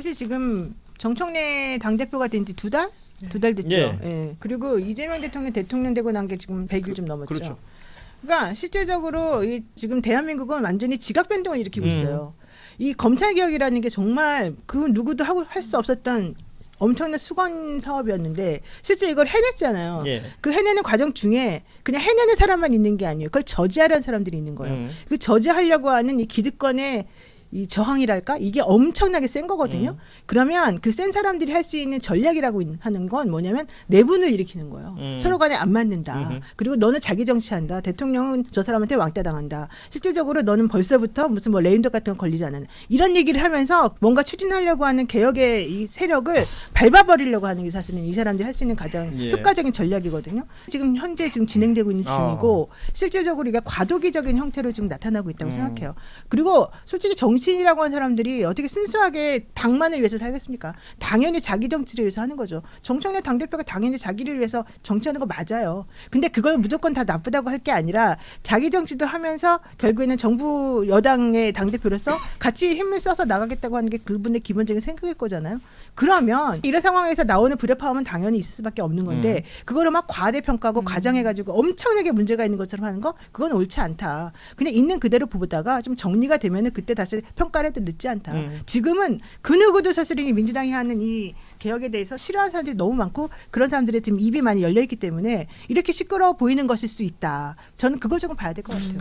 사실 지금 정청래 당 대표가 된 지 두 달? 두 달 됐죠. 예. 예. 그리고 이재명 대통령 대통령 되고 난 게 지금 100일 좀 넘었죠. 그렇죠. 그러니까 실제적으로 이 지금 대한민국은 완전히 지각 변동을 일으키고 음. 있어요. 이 검찰 개혁이라는 게 정말 그 누구도 하고 할 수 없었던 엄청난 수건 사업이었는데 실제 이걸 해냈잖아요. 예. 그 해내는 과정 중에 그냥 해내는 사람만 있는 게 아니에요. 그걸 저지하려는 사람들이 있는 거예요. 음. 그 저지하려고 하는 이 기득권의 이 저항이랄까 이게 엄청나게 센 거거든요. 음. 그러면 그 센 사람들이 할 수 있는 전략이라고 있- 하는 건 뭐냐면 내분을 일으키는 거예요. 음. 서로 간에 안 맞는다. 음흠. 그리고 너는 자기 정치한다. 대통령은 저 사람한테 왕따 당한다. 실질적으로 너는 벌써부터 무슨 뭐 레인덕 같은 거 걸리지 않는 이런 얘기를 하면서 뭔가 추진하려고 하는 개혁의 이 세력을 밟아버리려고 하는 게 사실은 이 사람들이 할 수 있는 가장 예. 효과적인 전략이거든요. 지금 현재 지금 진행되고 있는 아. 중이고 실질적으로 이게 과도기적인 형태로 지금 나타나고 있다고 음. 생각해요. 그리고 솔직히 정치 인이라고 하는 사람들이 어떻게 순수하게 당만을 위해서 살겠습니까? 당연히 자기 정치를 위해서 하는 거죠. 정청래 당대표가 당연히 자기를 위해서 정치하는 거 맞아요. 근데 그걸 무조건 다 나쁘다고 할 게 아니라 자기 정치도 하면서 결국에는 정부 여당의 당대표로서 같이 힘을 써서 나가겠다고 하는 게 그분의 기본적인 생각일 거잖아요. 그러면 이런 상황에서 나오는 불협화음은 당연히 있을 수밖에 없는 건데 그거를 막 과대평가하고 과장해가지고 엄청나게 문제가 있는 것처럼 하는 거 그건 옳지 않다. 그냥 있는 그대로 보다가 좀 정리가 되면은 그때 다시 평가를 해도 늦지 않다. 음. 지금은 그 누구도 사실 이 민주당이 하는 이 개혁에 대해서 싫어하는 사람들이 너무 많고 그런 사람들의 지금 입이 많이 열려 있기 때문에 이렇게 시끄러워 보이는 것일 수 있다. 저는 그걸 조금 봐야 될 것 같아요.